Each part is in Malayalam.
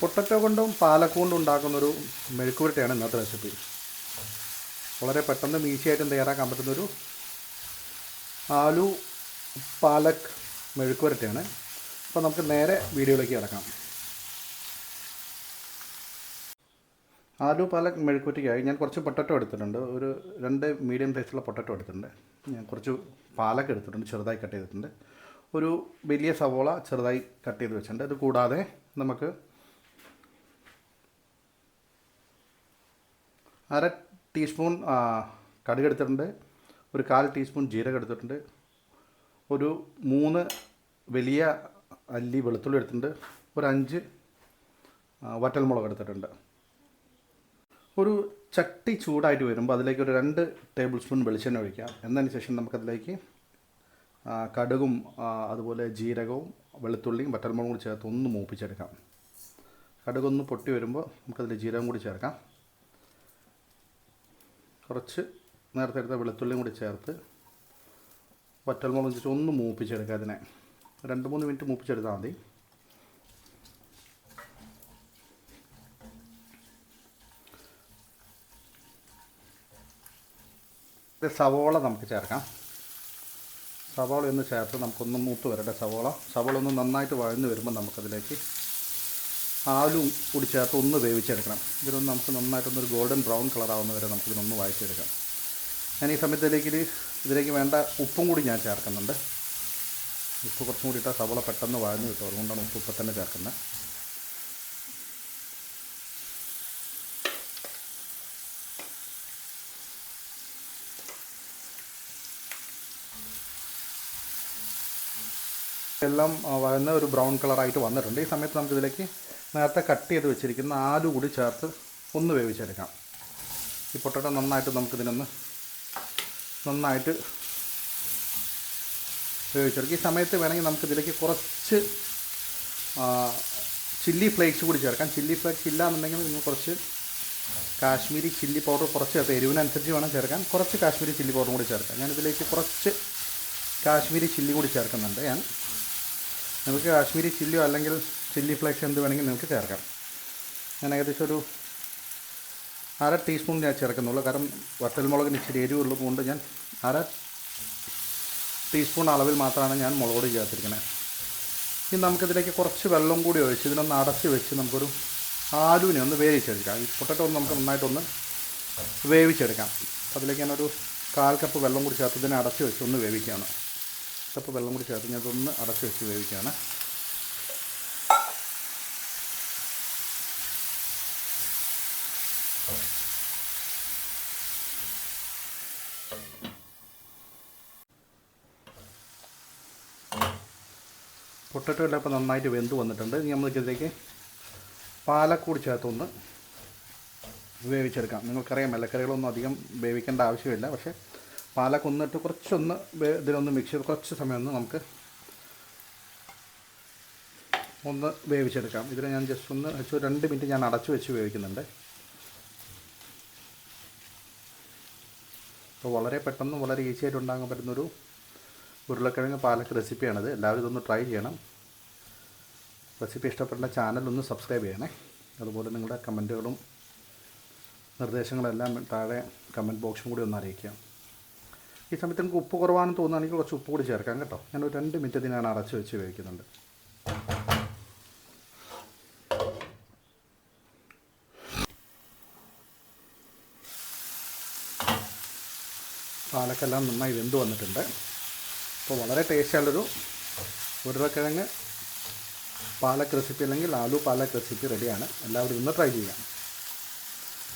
പൊട്ടറ്റോ കൊണ്ടും പാലക്കൊണ്ടും ഉണ്ടാക്കുന്നൊരു മെഴുക്കുപുരട്ടിയാണ് ഇന്നത്തെ റെസിപ്പി വളരെ പെട്ടെന്ന് ഈസിയായിട്ടും തയ്യാറാക്കാൻ പറ്റുന്നൊരു ആലു പാലക് മെഴുക്കുപുരട്ടിയാണ്. അപ്പോൾ നമുക്ക് നേരെ വീഡിയോയിലേക്ക് കിടക്കാം. ആലു പാലക് മെഴുക്കുപുരട്ടിക്കായി ഞാൻ കുറച്ച് പൊട്ടറ്റോ എടുത്തിട്ടുണ്ട്. ഒരു രണ്ട് മീഡിയം സൈസുള്ള പൊട്ടറ്റോ എടുത്തിട്ടുണ്ട്. ഞാൻ കുറച്ച് പാലക് എടുത്തിട്ടുണ്ട് ചെറുതായി കട്ട് ചെയ്തിട്ടുണ്ട്. ഒരു വലിയ സവോള ചെറുതായി കട്ട് ചെയ്ത് വെച്ചിട്ടുണ്ട്. ഇത് കൂടാതെ നമുക്ക് അര ടീസ്പൂൺ കടുക് എടുത്തിട്ടുണ്ട്. ഒരു കാൽ ടീസ്പൂൺ ജീരകം എടുത്തിട്ടുണ്ട്. ഒരു മൂന്ന് വലിയ അല്ലി വെളുത്തുള്ളി എടുത്തിട്ടുണ്ട്. ഒരു അഞ്ച് വറ്റൽ വറ്റൽമുളക് എടുത്തിട്ടുണ്ട്. ഒരു ചട്ടി ചൂടായിട്ട് വരുമ്പോൾ അതിലേക്ക് ഒരു രണ്ട് ടേബിൾ സ്പൂൺ വെളിച്ചെണ്ണ ഒഴിക്കാം. എന്നതിന് ശേഷം നമുക്കതിലേക്ക് കടുകും അതുപോലെ ജീരകവും വെളുത്തുള്ളിയും വറ്റൽമുളകും കൂടി ചേർത്ത് ഒന്ന് മൂപ്പിച്ചെടുക്കാം. കടുകൊന്ന് പൊട്ടി വരുമ്പോൾ നമുക്കതിൽ ജീരകം കൂടി ചേർക്കാം. കുറച്ച് നേരത്തെ എടുത്ത വെളുത്തുള്ളിയും കൂടി ചേർത്ത് വറ്റൽമുളക് വെച്ചിട്ട് ഒന്ന് മൂപ്പിച്ചെടുക്കുക അതിനെ. രണ്ട് മൂന്ന് മിനിറ്റ് മൂപ്പിച്ചെടുത്താൽ മതി. സവോള നമുക്ക് ചേർക്കാം. സവോള ഒന്ന് ചേർത്ത് നമുക്കൊന്ന് മൂത്ത് വരട്ടെ സവോള. സവോള ഒന്ന് നന്നായിട്ട് വഴന്ന് വരുമ്പോൾ നമുക്കതിലേക്ക് ആലും കൂടി ചേർത്ത് ഒന്ന് വേവിച്ചെടുക്കണം. ഇതിനൊന്ന് നമുക്ക് നന്നായിട്ടൊന്നൊരു ഗോൾഡൻ ബ്രൗൺ കളർ ആവുന്ന വരെ നമുക്കിതിനൊന്ന് വായിച്ചെടുക്കാം ഞാൻ ഈ സമയത്തിലേക്ക് ഇതിലേക്ക് വേണ്ട ഉപ്പും കൂടി ഞാൻ ചേർക്കുന്നുണ്ട്. ഉപ്പ് കുറച്ചും കൂടി ഇട്ടാൽ സവള പെട്ടെന്ന് വാഴ്ന്നു കിട്ടും. അതുകൊണ്ടാണ് ഉപ്പ് ഇപ്പം തന്നെ ചേർക്കുന്നത്. എല്ലാം വരുന്ന ഒരു ബ്രൗൺ കളറായിട്ട് വന്നിട്ടുണ്ട്. ഈ സമയത്ത് നമുക്കിതിലേക്ക് നേരത്തെ കട്ട് ചെയ്ത് വെച്ചിരിക്കുന്ന ആലു കൂടി ചേർത്ത് ഒന്ന് വേവിച്ചെടുക്കാം ഈ പൊട്ടറ്റ നന്നായിട്ട് നമുക്കിതിനൊന്ന് നന്നായിട്ട് വേവിച്ചെടുക്കാം. ഈ സമയത്ത് വേണമെങ്കിൽ നമുക്കിതിലേക്ക് കുറച്ച് ചില്ലി ഫ്ലേക്സ് കൂടി ചേർക്കാം. ചില്ലി ഫ്ലേക്സ് ഇല്ല എന്നുണ്ടെങ്കിൽ നിങ്ങൾ കുറച്ച് കാശ്മീരി ചില്ലി പൗഡർ കുറച്ച് ചേർത്ത് എരിവിനനുസരിച്ച് വേണം ചേർക്കാൻ. കുറച്ച് കാശ്മീരി ചില്ലി പൗഡറും കൂടി ചേർക്കാം. ഞാനിതിലേക്ക് കുറച്ച് കാശ്മീരി ചില്ലി കൂടി ചേർക്കുന്നുണ്ട്. ഞാൻ നമുക്ക് കാശ്മീരി ചില്ലിയോ അല്ലെങ്കിൽ ചില്ലി ഫ്ലേക്സ് എന്ത് വേണമെങ്കിൽ നിങ്ങൾക്ക് ചേർക്കാം. ഞാൻ ഏകദേശം ഒരു അര ടീസ്പൂൺ ഞാൻ ചേർക്കുന്നുള്ളൂ. കാരണം വറ്റൽമുളകിന് ഇച്ചിരി എരിവുള്ളത് കൊണ്ട് ഞാൻ അര ടീസ്പൂൺ അളവിൽ മാത്രമാണ് ഞാൻ മുളക് പൊടി ചേർത്തിരിക്കുന്നത് ഇനി നമുക്കിതിലേക്ക് കുറച്ച് വെള്ളം കൂടി ഒഴിച്ച് ഇതിനൊന്ന് അടച്ച് വെച്ച് നമുക്കൊരു ആലുവിനെ ഒന്ന് വേവിച്ചെടുക്കാം. ഈ പൊട്ടറ്റോ ഒന്ന് നമുക്ക് നന്നായിട്ടൊന്ന് വേവിച്ചെടുക്കാം. അതിലേക്ക് ഞാനൊരു കാൽ കപ്പ് വെള്ളം കൂടി ചേർത്ത് ഇതിനെ അടച്ച് വെച്ച് ഒന്ന് വേവിക്കുകയാണ്. കപ്പ് വെള്ളം കൂടി ചേർത്ത് ഞാൻ ഇതൊന്ന് അടച്ച് വെച്ച് വേവിക്കുകയാണ്. പൊട്ടറ്റോ എല്ലാം ഇപ്പോൾ നന്നായിട്ട് വെന്ത് വന്നിട്ടുണ്ട്. ഇനി നമ്മൾക്കിതിലേക്ക് പാലക്കൂടി ചേർത്തൊന്ന് വേവിച്ചെടുക്കാം. നിങ്ങൾക്കറിയാം ഇലക്കറികളൊന്നും അധികം വേവിക്കേണ്ട ആവശ്യമില്ല. പക്ഷേ പാലക്കൊന്നിട്ട് കുറച്ചൊന്ന് ഇതിലൊന്ന് മിക്സ് ചെയ്ത് കുറച്ച് സമയം ഒന്ന് നമുക്ക് ഒന്ന് വേവിച്ചെടുക്കാം. ഇതിൽ ഞാൻ ജസ്റ്റ് ഒന്ന് രണ്ട് മിനിറ്റ് ഞാൻ അടച്ചു വെച്ച് വേവിക്കുന്നുണ്ട്. അപ്പോൾ വളരെ പെട്ടെന്ന് വളരെ ഈസി ആയിട്ട് ഉണ്ടാക്കാൻ പറ്റുന്നൊരു ഉരുളക്കിഴങ്ങ് പാലക്ക് റെസിപ്പിയാണിത്. എല്ലാവരും ഇതൊന്ന് ട്രൈ ചെയ്യണം. റെസിപ്പി ഇഷ്ടപ്പെടുന്ന ചാനൽ ഒന്ന് സബ്സ്ക്രൈബ് ചെയ്യണേ. അതുപോലെ നിങ്ങളുടെ കമന്റുകളും നിർദ്ദേശങ്ങളെല്ലാം താഴെ കമന്റ് ബോക്സും കൂടി ഒന്ന് അറിയിക്കാം ഈ സമയത്ത് നിങ്ങൾക്ക് ഉപ്പ് കുറവാണെന്ന് തോന്നുകയാണെങ്കിൽ കുറച്ച് ഉപ്പ് കൂടി ചേർക്കാം കേട്ടോ. ഞാൻ രണ്ട് മിനിറ്റ് ഇതിനാണ് അടച്ച് വെച്ച് വേവിക്കുന്നുണ്ട്. പാലക്കെല്ലാം നന്നായി വെന്ത് വന്നിട്ടുണ്ട്. അപ്പോൾ വളരെ ടേസ്റ്റിയുള്ളൊരു ഉരുളക്കിഴങ്ങ് പാലക്ക് റെസിപ്പി അല്ലെങ്കിൽ ആലു പാലക് റെസിപ്പി റെഡിയാണ്. എല്ലാവരും ഇന്ന് ട്രൈ ചെയ്യാം.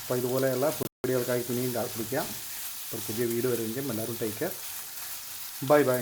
അപ്പോൾ ഇതുപോലെയുള്ള വീഡിയോകൾക്കായി ഇനിയും കാത്തിരിക്കാം. ഒരു പുതിയ വീട് വരുമെങ്കിലും എല്ലാവരും ടേക്ക് കെയർ ബൈ ബൈ